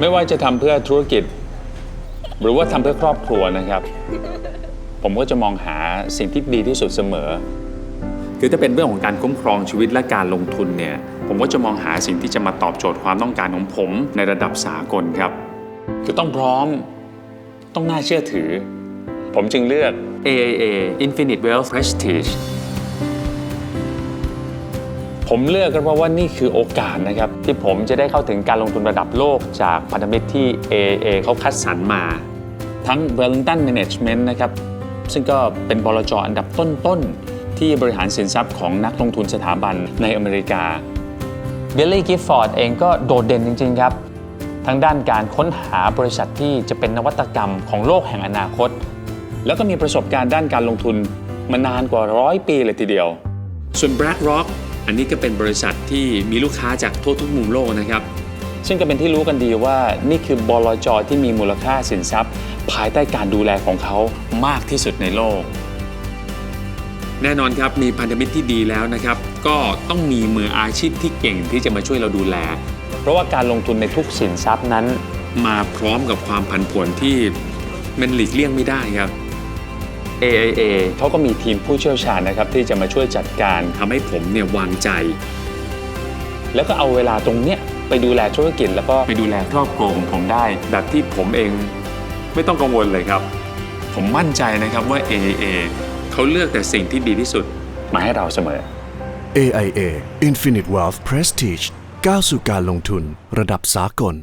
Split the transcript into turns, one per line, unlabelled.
ไม่ว่าจะทำเพื่อธุรกิจ หรือว่าทำเพื่อครอบครัวนะครับ ผมก็จะมองหาสิ่งที่ดีที่สุดเสมอ คือถ้าเป็นเรื่องของการคุ้มครองชีวิตและการลงทุนเนี่ย ผมก็จะมองหาสิ่งที่จะมาตอบโจทย์ความต้องการของผมในระดับสากลครับ คือต้องพร้อม ต้องน่าเชื่อถือ ผมจึงเลือก AIA Infinite Wealth Prestige ผมเลือกก็เพราะว่านี่คือโอกาสนะครับที่ผมจะได้เข้าถึงการลงทุนระดับโลกจากพันธมิตรที่ A A เขาคัดสรรมา ทั้ง Wellington Management นะครับซึ่งก็เป็นบลจอันดับต้นๆ ที่บริหารสินทรัพย์ของนักลงทุนสถาบันในอเมริกาเบลลี่กิฟฟอร์ดเองก็โดดเด่นจริง ๆ ครับ ทั้งด้านการค้นหาบริษัทที่จะเป็นนวัตกรรมของโลกแห่งอนาคต แล้วก็มีประสบการณ์ด้านการลงทุนมานานกว่าร้อยปีเลยทีเดียว ส่วน BlackRock อันนี้ก็เป็นบริษัทที่มีลูกค้าจากทั่วทุกมุมโลกนะครับ ซึ่งก็เป็นที่รู้กันดีว่านี่คือบลจที่มีมูลค่าสินทรัพย์ ภายใต้การดูแลของเขามากที่สุดในโลก แน่นอนครับมีพันธมิตรที่ดีแล้วนะครับ ก็ต้องมีมืออาชีพที่เก่งที่จะมาช่วยเราดูแล เพราะว่าการลงทุนในทุกสินทรัพย์นั้น มาพร้อมกับความผันผวนที่มันหลีกเลี่ยงไม่ได้ครับ AIA เขาก็มีทีมผู้เชี่ยวชาญนะครับที่จะมาช่วยจัดการทำให้ผมเนี่ยวางใจ แล้วก็เอาเวลาตรงเนี้ยไปดูแลธุรกิจ แล้วก็ไปดูแลครอบครัวของผมได้ แบบที่ผมเองไม่ต้องกังวลเลยครับ ผมมั่นใจนะครับว่า AIA เขาเลือกแต่สิ่งที่ดีที่สุดมาให้เราเสมอ
AIA Infinite Wealth Prestige ก้าวสู่การลงทุนระดับสากล